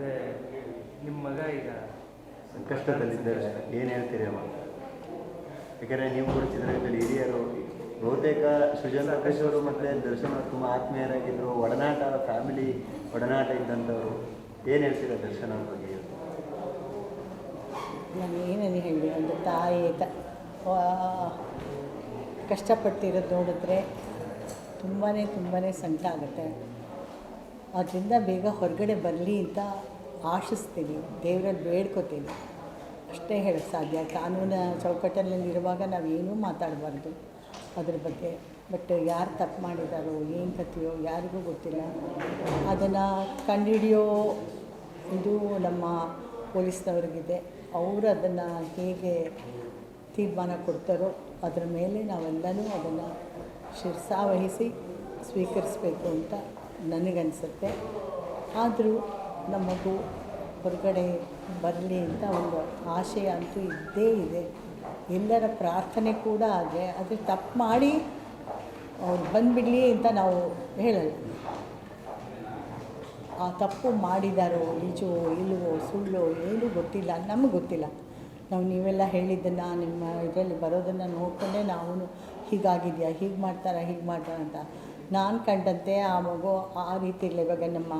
ಅದೇ ನಿಮ್ಮ ಮಗ ಈಗ ಕಷ್ಟದಲ್ಲಿದ್ದಾರೆ. ಏನು ಹೇಳ್ತೀರಿ ಅಮ್ಮ? ಯಾಕಂದರೆ ನೀವು ಕೂಡ ಚಿತ್ರರಂಗದಲ್ಲಿ ಹಿರಿಯರು ಬಹುತೇಕ ಸೃಜನ್ ಪ್ರಕಾಶ್ ಅವರು ಮತ್ತು ದರ್ಶನ್ ಅವರು ತುಂಬ ಆತ್ಮೀಯರಾಗಿದ್ದರು ಒಡನಾಟ ಫ್ಯಾಮಿಲಿ ಒಡನಾಟ ಇದ್ದಂಥವ್ರು. ಏನು ಹೇಳ್ತೀರಾ ದರ್ಶನ್ ಅವ್ರ ಬಗ್ಗೆ? ನಾನು ಏನನ್ನು ಹೇಳಿ ಒಂದು ತಾಯಿ ತ ಕಷ್ಟಪಟ್ಟಿರೋದು ನೋಡಿದ್ರೆ ತುಂಬಾ ತುಂಬಾ ಸಂಕಟ ಆಗುತ್ತೆ. ಅದರಿಂದ ಬೇಗ ಹೊರಗಡೆ ಬರಲಿ ಅಂತ ಆಶಿಸ್ತೀನಿ. ದೇವರಲ್ಲಿ ಬೇಡ್ಕೋತೀನಿ. ಅಷ್ಟೇ ಹೇಳಕ್ಕೆ ಸಾಧ್ಯ. ಕಾನೂನ ಚೌಕಟ್ಟಲ್ಲಿರುವಾಗ ನಾವು ಏನೂ ಮಾತಾಡಬಾರ್ದು ಅದ್ರ ಬಗ್ಗೆ. ಬಟ್ ಯಾರು ತಪ್ಪು ಮಾಡಿದಾರೋ, ಏನು ಕಥೆಯೋ ಯಾರಿಗೂ ಗೊತ್ತಿಲ್ಲ. ಅದನ್ನು ಕಂಡುಹಿಡಿಯೋ ಇದು ನಮ್ಮ ಪೊಲೀಸ್ನವ್ರಿಗಿದೆ. ಅವರು ಅದನ್ನು ಹೇಗೆ ತೀರ್ಮಾನ ಕೊಡ್ತಾರೋ ಅದರ ಮೇಲೆ ನಾವೆಲ್ಲನೂ ಅದನ್ನು ಶಿರ್ಸಾವಹಿಸಿ ಸ್ವೀಕರಿಸಬೇಕು ಅಂತ ನನಗನ್ಸುತ್ತೆ. ಆದರೂ ನಮ್ಮ ಮಗು ಹೊರಗಡೆ ಬರಲಿ ಅಂತ ಒಂದು ಆಶಯ ಅಂತೂ ಇದ್ದೇ ಇದೆ. ಎಲ್ಲರ ಪ್ರಾರ್ಥನೆ ಕೂಡ ಆದರೆ ಅದು ತಪ್ಪು ಮಾಡಿ ಅವ್ರು ಬಂದುಬಿಡಲಿ ಅಂತ ನಾವು ಹೇಳಲ್ಲ. ಆ ತಪ್ಪು ಮಾಡಿದಾರೋ ನಿಜವೋ ಇಲ್ಲವೋ ಸುಳ್ಳೋ ಏನೂ ಗೊತ್ತಿಲ್ಲ, ನಮಗೆ ಗೊತ್ತಿಲ್ಲ. ನಾವು ನೀವೆಲ್ಲ ಹೇಳಿದ್ದನ್ನು, ನಿಮ್ಮ ಇದರಲ್ಲಿ ಬರೋದನ್ನು ನೋಡಿಕೊಂಡೇ ನಾವು ಹೀಗಾಗಿದೆಯಾ, ಹೀಗೆ ಮಾಡ್ತಾರಾ, ಹೀಗೆ ಮಾಡ್ತಾರ ಅಂತ. ನಾನು ಕಂಡಂತೆ ಆ ಮಗು ಆ ರೀತಿಯಲ್ಲಿ ಇವಾಗ ನಮ್ಮ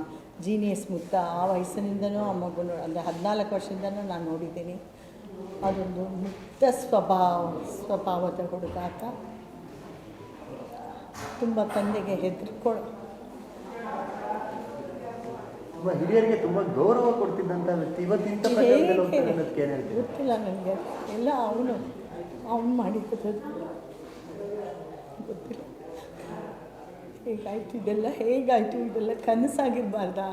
ಜೀನಿಯಸ್ ಮುತ್ತ ಆ ವಯಸ್ಸಿನಿಂದನೂ ಆ ಮಗು ಅಂದರೆ ಹದಿನಾಲ್ಕು ವರ್ಷದಿಂದನೂ ನಾನು ನೋಡಿದ್ದೀನಿ. ಅದೊಂದು ಮುಕ್ತ ಸ್ವಭಾವ ಸ್ವಭಾವದ ಹುಡುಗ ಆತ. ತುಂಬ ತಂದೆಗೆ ಹೆದರ್ಕೊಳ್ಳೋ ತುಂಬ ಹಿರಿಯರಿಗೆ ತುಂಬ ಗೌರವ ಕೊಡ್ತಿದ್ದಂಥ ವ್ಯಕ್ತಿ ಇವತ್ತಿಂತ ಗೊತ್ತಿಲ್ಲ ನನಗೆ. ಎಲ್ಲ ಅವನು ಅವನು ಮಾಡಿದ್ದು ಗೊತ್ತಿಲ್ಲ. ಹೇಗಾಯ್ತು? ಇದೆಲ್ಲ ಹೇಗಾಯಿತು? ಇದೆಲ್ಲ ಕನಸಾಗಿರಬಾರ್ದಾ?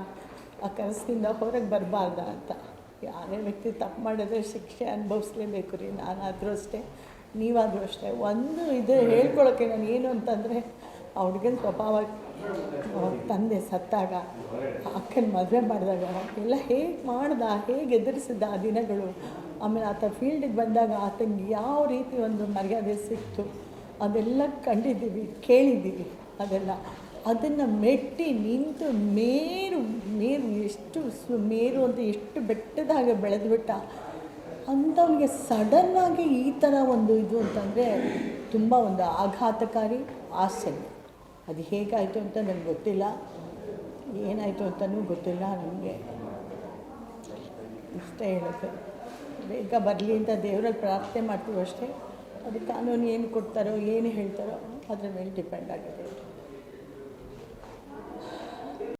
ಆ ಕನಸಿನಿಂದ ಹೊರಗೆ ಬರಬಾರ್ದಾ ಅಂತ. ಯಾರೇ ವ್ಯಕ್ತಿ ತಪ್ಪು ಮಾಡಿದ್ರೆ ಶಿಕ್ಷೆ ಅನುಭವಿಸ್ಲೇಬೇಕು ರೀ. ನಾನಾದರೂ ಅಷ್ಟೇ, ನೀವಾದರೂ ಅಷ್ಟೇ. ಒಂದು ಇದು ಹೇಳ್ಕೊಳ್ಳೋಕೆ ನಾನು ಏನು ಅಂತಂದರೆ, ಆ ಹುಡುಗನ ಸ್ವಭಾವ ತಂದೆ ಸತ್ತಾಗ, ಅಕ್ಕನ ಮದುವೆ ಮಾಡಿದಾಗ, ಎಲ್ಲ ಹೇಗೆ ಮಾಡ್ದ, ಹೇಗೆ ಎದುರಿಸಿದ್ದ ಆ ದಿನಗಳು. ಆಮೇಲೆ ಆತ ಫೀಲ್ಡಿಗೆ ಬಂದಾಗ ಆತನಿಗೆ ಯಾವ ರೀತಿ ಒಂದು ಮರ್ಯಾದೆ ಸಿಕ್ತು, ಅದೆಲ್ಲ ಕಂಡಿದ್ದೀವಿ, ಕೇಳಿದ್ದೀವಿ. ಅದೆಲ್ಲ. ಅದನ್ನು ಮೆಟ್ಟಿ ನಿಂತು ಮೇರು ಮೇರು ಎಷ್ಟು ಮೇರು ಅಂತ ಎಷ್ಟು ಬೆಟ್ಟದ ಹಾಗೆ ಬೆಳೆದುಬಿಟ್ಟ ಅಂಥವ್ನಿಗೆ ಸಡನ್ನಾಗಿ ಈ ಥರ ಒಂದು ಇದು ಅಂತಂದರೆ ತುಂಬ ಒಂದು ಆಘಾತಕಾರಿ ಆಸೆ ಅದು ಹೇಗಾಯಿತು ಅಂತ ನನಗೆ ಗೊತ್ತಿಲ್ಲ. ಏನಾಯಿತು ಅಂತಲೂ ಗೊತ್ತಿಲ್ಲ ನನಗೆ. ಇಷ್ಟ ಹೇಳೋದು ಬೇಗ ಬರಲಿ ಅಂತ ದೇವರಲ್ಲಿ ಪ್ರಾರ್ಥನೆ ಮಾಡ್ತೀವಿ ಅಷ್ಟೇ. ಅದು ಕಾನೂನು ಏನು ಕೊಡ್ತಾರೋ ಏನು ಹೇಳ್ತಾರೋ ಅದ್ರ ಮೇಲೆ ಡಿಪೆಂಡ್ ಆಗಿದೆ.